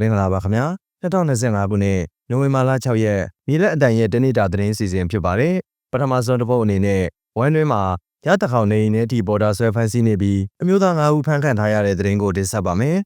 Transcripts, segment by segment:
မင်္ဂလာပါခင်ဗျာ2025ခုနှစ်နိုဝင်ဘာလ6ရက်မြေလက်အတိုင်ရဲ့တနေ့တာသတင်းစီစဉ်ဖြစ်ပါတယ်ပထမဆုံးတစ်ပုတ်အနေနဲ့ဝမ်းတွင်းမှာရတခေါင်နေနေတီဘော်ဒါဆွဲဖမ်းဆီးနေပြီးအမျိုးသား9ဦးဖမ်းခံထားရတဲ့သတင်းကိုတင်ဆက်ပါမယ်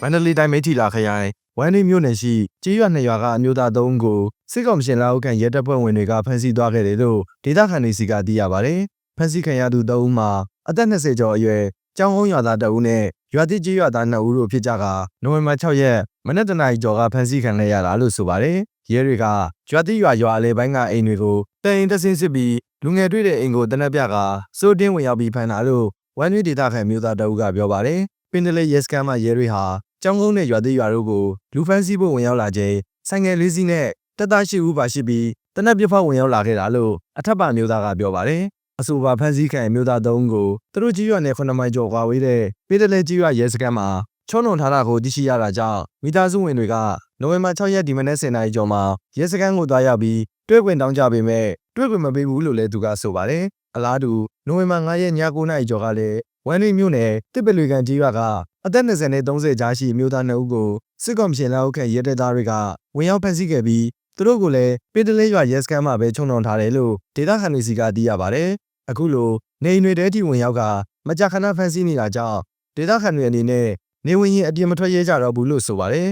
မန္တလေးတိုင်းမိထီလာခရိုင်ဝမ်းတွင်းမြို့နယ်ရှိကြေးရွာနှစ်ရွာကအမျိုးသား3ဦးကိုစစ်ကောင်ရှင်လာအုပ်ခံရဲတပ်ဖွဲ့ဝင်တွေကဖမ်းဆီးသွားခဲ့တယ်လို့ဒေသခံတွေစီကသိရပါတယ်ဖမ်းဆီးခံရသူ3ဦးမှာအသက်20ကျော်အရွယ် ကျောင်းကုန်းရွာသား2ဦးနဲ့ရွာတိကျေးရွာသား2ဦးတို့ဖြစ်ကြကာနိုဝင်ဘာ6ရက်မနက်တနာရီကျော်ကဖမ်းဆီးခံလိုက်ရတာလို့ဆိုပါတယ်။ရဲတွေကရွာတိရွာရွာအလဲပိုင်းကအိမ်တွေကိုတန်ရင်တဆင်းစစ်ပြီးလူငယ်တွေ့တဲ့အိမ်ကိုတနက်ပြကစိုးတင်းဝင်ရောက်ပြီးဖမ်းတာလို့ဝမ်းနည်းဒေသခံမျိုးသားတအုပ်ကပြောပါတယ်။ပင်တလေရဲစခန်းမှာရဲတွေဟာကျောင်းကုန်းနဲ့ရွာတိရွာတို့ကိုလူဖမ်းဆီးဖို့ဝင်ရောက်လာချိန်ဆိုင်ငယ်လေးစီးနဲ့တပ်သားရှိဦးပါရှိပြီးတနက်ပြဖောက်ဝင်ရောက်လာခဲ့တာလို့အထက်ပါမျိုးသားကပြောပါတယ်။ အဆိုပါဖမ်းဆီးခံမျိုးသားသုံးကိုသူတို့ကြီးရွာနယ်9မိုင်ကျော်ကွာဝေးတဲ့ပြည်တလဲကြီးရွာရဲစခန်းမှာချုံနှုံထားတာကိုသိရှိရတာကြောင့်မိသားစုဝင်တွေကနိုဝင်ဘာ6ရက်ဒီမနေ့10နာရီကျော်မှာရဲစခန်းကိုသွားရောက်ပြီးတွေ့ခွင့်တောင်းကြပေမဲ့တွေ့ခွင့်မပေးဘူးလို့လည်းသူကဆိုပါတယ်။အလားတူနိုဝင်ဘာ9ရက်ည9နာရီကျော်ကလည်းဝမ်လီမြို့နယ်တစ်ပလွေကန်ကြီးရွာကအသက်20နဲ့30ကြားရှိမျိုးသား2ဦးကိုစစ်ကောင်ရှင်လက်အောက်ခံရဲတပ်သားတွေကဝင်ရောက်ဖမ်းဆီးခဲ့ပြီးသူတို့ကိုလည်းပြည်တလဲရွာရဲစခန်းမှာပဲချုံနှုံထားတယ်လို့ဒေသခံတွေစီကသိရပါတယ်။ အခုလိုနေအိမ်တွေတဲတီဝင်ရောက်ကမကြာခဏဖမ်းဆီးနေတာကြောင့်ဒေသခံတွေအနေနဲ့နေဝင်ရင်အပြင်မထွက်ရဲကြတော့ဘူးလို့ဆိုပါတယ်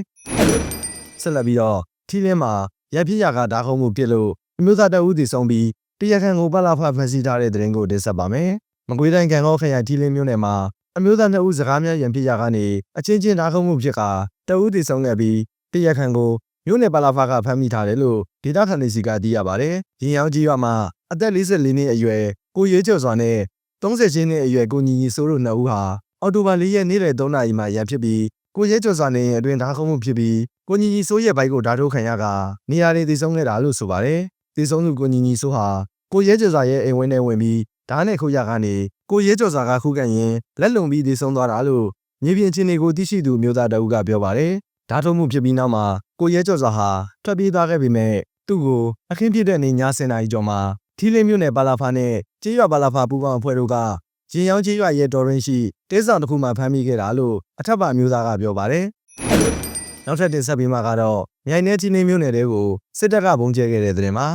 ။ဆက်လက်ပြီးတော့ထီလင်းမှာရပြစ်ရကဓာခုံမှုပြစ်လို့အမျိုးသားတအုပ်တည်ဆုံးပြီးတရားခံကိုပလာဖဖမ်းဆီးထားတဲ့တဲ့ရင်ကိုတင်ဆက်ပါမယ်။မကွေးတိုင်းကံကောခရိုင်ထီလင်းမြို့နယ်မှာအမျိုးသားနှစ်ဦးစကားများရန်ပြစ်ရကနေအချင်းချင်းဓာခုံမှုဖြစ်ကတအုပ်တည်ဆုံးခဲ့ပြီးတရားခံကိုမြို့နယ်ပလာဖကဖမ်းမိထားတယ်လို့ဒေသခံတွေစီကသိရပါတယ်။ရင်ရောက်ကြီးရွာမှာအသက်44နှစ်အရွယ် ကိုရွေးကျော်စွာနဲ့30ချင်းနှစ်အရွယ်ကိုညီညီစိုးတို့နှစ်ဦးဟာအော်တိုဘာ၄ရက်နေ့လယ်3နာရီမှာရန်ဖြစ်ပြီးကိုရဲကျော်စွာနေရင်အတွင်ဓာခုံမှုဖြစ်ပြီးကိုညီညီစိုးရဲ့ဘိုက်ကိုဓာထိုးခံရကနေရာတွေတည်ဆုံးခဲ့တာလို့ဆိုပါတယ်။တည်ဆုံးသူကိုညီညီစိုးဟာကိုရဲကျော်စွာရဲ့အိမ်ဝင်းထဲဝင်ပြီးဓာတ်နဲ့ခုရကနေကိုရဲကျော်စွာကခုခံရင်လက်လုံပြီးတည်ဆုံးသွားတာလို့မြေပြင်ချင်းတွေကိုသိရှိသူမျိုးသားတအုပ်ကပြောပါတယ်။ဓာတ်ထုံးမှုဖြစ်ပြီးနောက်မှာကိုရဲကျော်စွာဟာထွက်ပြေးသွားခဲ့ပေမဲ့သူ့ကိုအခင်းဖြစ်တဲ့နေ့ည7:00နာရီကျော်မှာ ထီလင်းမြို့နယ်ပါလာဖာနဲ့ကျေးရွာပါလာဖာပူပေါင်းအဖွဲ့တို့ကရင်ရောင်းကျေးရွာရဲ့တော်ရင်းရှိတဲဆောင်တစ်ခုမှဖမ်းမိခဲ့တာလို့အထက်ပါမျိုးသားကပြောပါတယ်။နောက်ထပ်တင်ဆက်ပေးမှာကတော့မြိုင်နယ်ချင်းမြို့နယ်တဲကိုစစ်တပ်ကဘုံကျဲခဲ့တဲ့တဲ့မှာ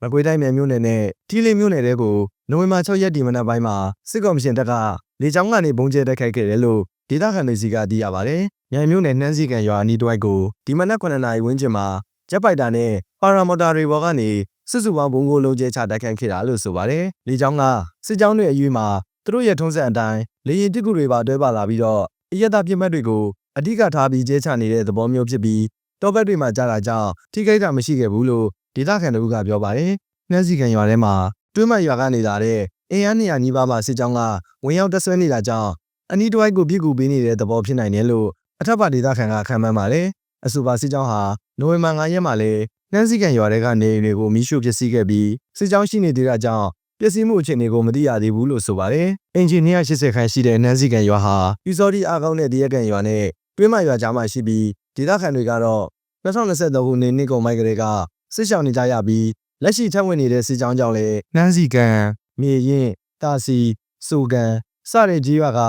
မကွေးတိုင်းမြိုင်မြို့နယ်နဲ့ထီလင်းမြို့နယ်တဲကိုနိုဝင်ဘာ6ရက်ဒီမနက်ပိုင်းမှာစစ်ကောင်ရှင်တပ်ကလေကြောင်းကနေဘုံကျဲတိုက်ခိုက်ခဲ့တယ်လို့ဒေသခံတွေစီကသိရပါတယ်။မြိုင်မြို့နယ်နှမ်းစီကန်ရွာအနီးတစ်ဝိုက်ကိုဒီမနက်9နာရီဝန်းကျင်မှာဂျက်ပိုက်တာနဲ့ ပါရာမော်တာတွေပေါ်ကနေစစ်စုပေါင်းဘုံကိုလုံးကျဲချတိုက်ခိုက်ခဲ့တာလို့ဆိုပါတယ်။လေကြောင်းကစစ်ကြောင်းတွေအရွေးမှာသူတို့ရဲ့ထုံးစံအတိုင်းလေရင်တစ်ခုတွေပါတွဲပါလာပြီးတော့အရက်သားပြစ်မှတ်တွေကိုအဓိကထားပြီးကျဲချနေတဲ့သဘောမျိုးဖြစ်ပြီးတောဘက်တွေမှာကြားတာကြောင့်ထိခိုက်တာမရှိခဲ့ဘူးလို့ဒေသခံတို့ကပြောပါတယ်။နှမ်းစီကန်ရွာထဲမှာတွင်းမရွာကနေလာတဲ့အင်အားနေရာနီးပါးမှာစစ်ကြောင်းကဝင်ရောက်တက်ဆွဲနေတာကြောင့်အနီးတစ်ဝိုက်ကိုပြစ်ကူပေးနေတဲ့သဘောဖြစ်နိုင်တယ်လို့အထက်ပါဒေသခံကခံမှန်းပါတယ်။အဆိုပါစစ်ကြောင်းဟာနိုဝင်ဘာ9ရက်မှာလဲ နှမ်းစီကန်ရွာထဲကနေအိမ်တွေကိုမိရှုပျက်စီးခဲ့ပြီးစစ်ကြောင်းရှိနေသေးတာကြောင့်ပျက်စီးမှုအခြေအနေကိုမသိရသေးဘူးလို့ဆိုပါတယ်။အင်ဂျင်နီယာ80ခန်းရှိတဲ့နှမ်းစီကန်ရွာဟာယူစော်ဒီအားကောင်းတဲ့တရက်ကန်ရွာနဲ့တွင်းမရွာကြားမှာရှိပြီးဒေသခံတွေကတော့2023ခုနှစ်နှစ်ကုန်ပိုင်းကလေးကစစ်ရှောင်နေကြရပြီးလက်ရှိထပ်ဝင်နေတဲ့စစ်ကြောင်းကြောင့်လည်းနှမ်းစီကန်မြေရင်တာစီစူကန်စတဲ့ကြီးရွာက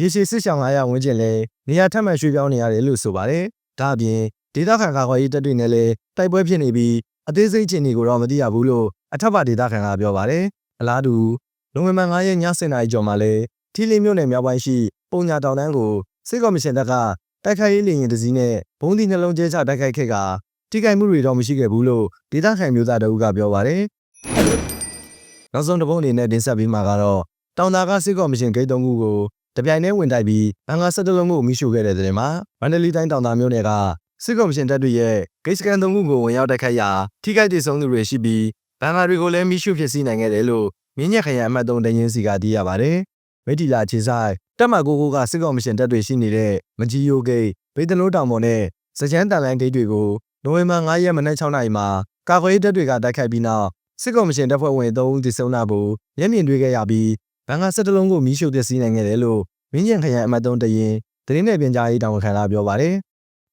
ရေရှည်စစ်ရှောင်900ဝန်းကျင်လဲနေရာထပ်မံရွှေ့ပြောင်းနေရတယ်လို့ဆိုပါတယ်။ဒါအပြင် ဒေသခံကာကွယ်ရေးတပ်တွေနဲ့လည်းတိုက်ပွဲဖြစ်နေပြီးအသေးစိတ်ချင်းတွေကိုတော့မသိရဘူးလို့အထက်ပါဒေသခံကပြောပါတယ်။အလားတူနိုဝင်ဘာ9ရက်ည7:00နာရီကျော်မှာလဲထီလင်းမြို့နယ်မြောက်ပိုင်းရှိပုံညာတောင်တန်းကိုစစ်ကော်မရှင်တပ်ကတိုက်ခိုက်ရေးလေယာဉ်တစ်စီးနဲ့ဘုံဒီနှလုံးကျဲချတိုက်ခိုက်ခဲ့ကထိခိုက်မှုတွေတော့မရှိခဲ့ဘူးလို့ဒေသခံမျိုးသားတအုပ်ကပြောပါတယ်။နောက်ဆုံးတစ်ပုတ်အနေနဲ့တင်ဆက်ပေးမှာကတော့တောင်သာကစစ်ကော်မရှင်ဂိတ်တုံးခုကိုတပြိုင်တည်းဝင်တိုက်ပြီးဘန်ကာ၁၁လုံးကိုမိရှုခဲ့တဲ့တဲ့မှာမန္တလေးတိုင်းတောင်သာမြို့နယ်က စစ်ကော်မရှင်တပ်တွေရဲ့ဂိတ်စကန်သုံးခုကိုဝင်ရောက်တိုက်ခိုက်ရာထိခိုက်ဒေဆုံးသူတွေရှိပြီးဘန်ကာတွေကိုလည်းမိရှုဖြစ်စီနိုင်ခဲ့တယ်လို့မြင်းညက်ခရိုင်အမှတ်3တရင်စီကသိရပါတယ်။မိတီလာခြေဆိုင်တက်မကိုကိုကစစ်ကော်မရှင်တပ်တွေရှိနေတဲ့မကြီးယိုဂိတ်ဗေဒနိုးတောင်ပေါ်နဲ့စကြမ်းတန်လိုင်းဂိတ်တွေကိုနိုဝင်ဘာ9ရက်မနက်6နာရီမှာကာကွယ်ရေးတပ်တွေကတိုက်ခိုက်ပြီးနောက်စစ်ကော်မရှင်တပ်ဖွဲ့ဝင်3ဦးသေဆုံးတာကိုမျက်မြင်တွေ့ခဲ့ရပြီးဘန်ကာ၁၁လုံးကိုမီးရှို့ပျက်စီးနိုင်ခဲ့တယ်လို့မင်းကျန်ခရိုင်အမှတ်3တရင်သတင်းနယ်ပြန်ကြားရေးတာဝန်ခံကပြောပါတယ်။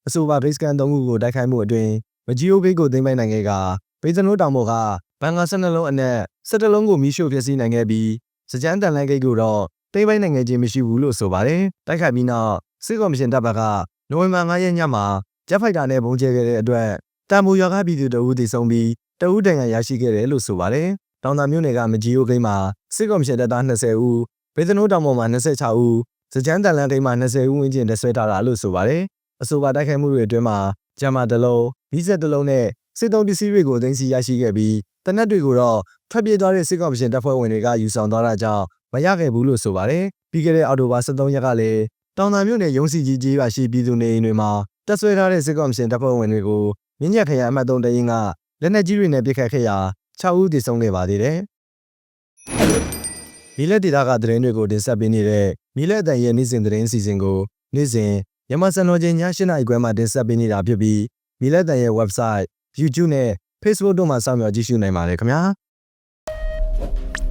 အဆိုပါဘိတ်စကန်3ခုကိုတိုက်ခိုက်မှုအတွင်းမကြီးယိုဂိတ်ကိုသိမ်းပိုက်နိုင်ခဲ့ကဗေဒနိုးတောင်ပေါ်ကဘန်ကာ12လုံးအနက်17လုံးကိုမီးရှို့ဖျက်ဆီးနိုင်ခဲ့ပြီးစကြမ်းတန်လိုင်းဂိတ်ကိုတော့တိမ့်ပိုင်းနိုင်ငံချင်းမရှိဘူးလို့ဆိုပါတယ်။တိုက်ခိုက်ပြီးနောက်စစ်ကော်မရှင်တပ်ဘက်ကနိုဝင်ဘာ9ရက်ညမှာဂျက်ဖိုက်တာနဲ့ပုံကျဲခဲ့တဲ့အတွက်တံမူရွာကပြည်သူတအူးတည်ဆုံးပြီးတအူးတန်ရန်ရရှိခဲ့တယ်လို့ဆိုပါတယ်။တောင်သာမြို့နယ်ကမကြီးယိုဂိမ်းမှာစစ်ကောင်ရှင်တပ်သား20ဦးဘေသနိုးတောင်ပေါ်မှာ26ဦးစကြမ်းတန်လန်ဂိမ်းမှာ20ဦးဝန်းကျင်တက်ဆွဲထားတာလို့ဆိုပါတယ်။ အဆိုပါတိုက်ခိုက်မှုတွေအတွင်းမှာဂျာမာတလုံး၊မီးစက်တလုံးနဲ့စစ်တုံးပစ္စည်းတွေကိုသိမ်းဆည်းရရှိခဲ့ပြီးတနက်တွေကိုတော့ထွက်ပြေးသွားတဲ့စစ်ကောင်ရှင်တပ်ဖွဲ့ဝင်တွေကယူဆောင်သွားတာကြောင့်မရခဲ့ဘူးလို့ဆိုပါတယ်။ပြီးခဲ့တဲ့အောက်တိုဘာ23ရက်ကလည်းတောင်သာမြို့နယ်ရုံးစီကြီးကြီးပါရှိပြည်သူနေအိမ်တွေမှာတက်ဆွဲထားတဲ့စစ်ကောင်ရှင်တပ်ဖွဲ့ဝင်တွေကိုမြင်းညက်ခရိုင်အမှတ်3တရင်ကလက်နက်ကြီးတွေနဲ့ပစ်ခတ်ခဲ့ရာ6ဦးသေဆုံးခဲ့ပါသေးတယ်။မီလက်ဒေတာကသတင်းတွေကိုတင်ဆက်ပေးနေတဲ့မီလက်အတန်ရဲ့နေ့စဉ်သတင်းစီစဉ်ကိုနေ့စဉ် မြန်မာစံတော်ချိန်ည7:00နာရီခွဲမှာတင်ဆက်ပေးနေတာဖြစ်ပြီးမီလက်အတန်ရဲ့ website YouTube နဲ့ Facebook တို့မှာစောင့်မျှော်ကြည့်ရှုနိုင်ပါတယ်ခင်ဗျာ။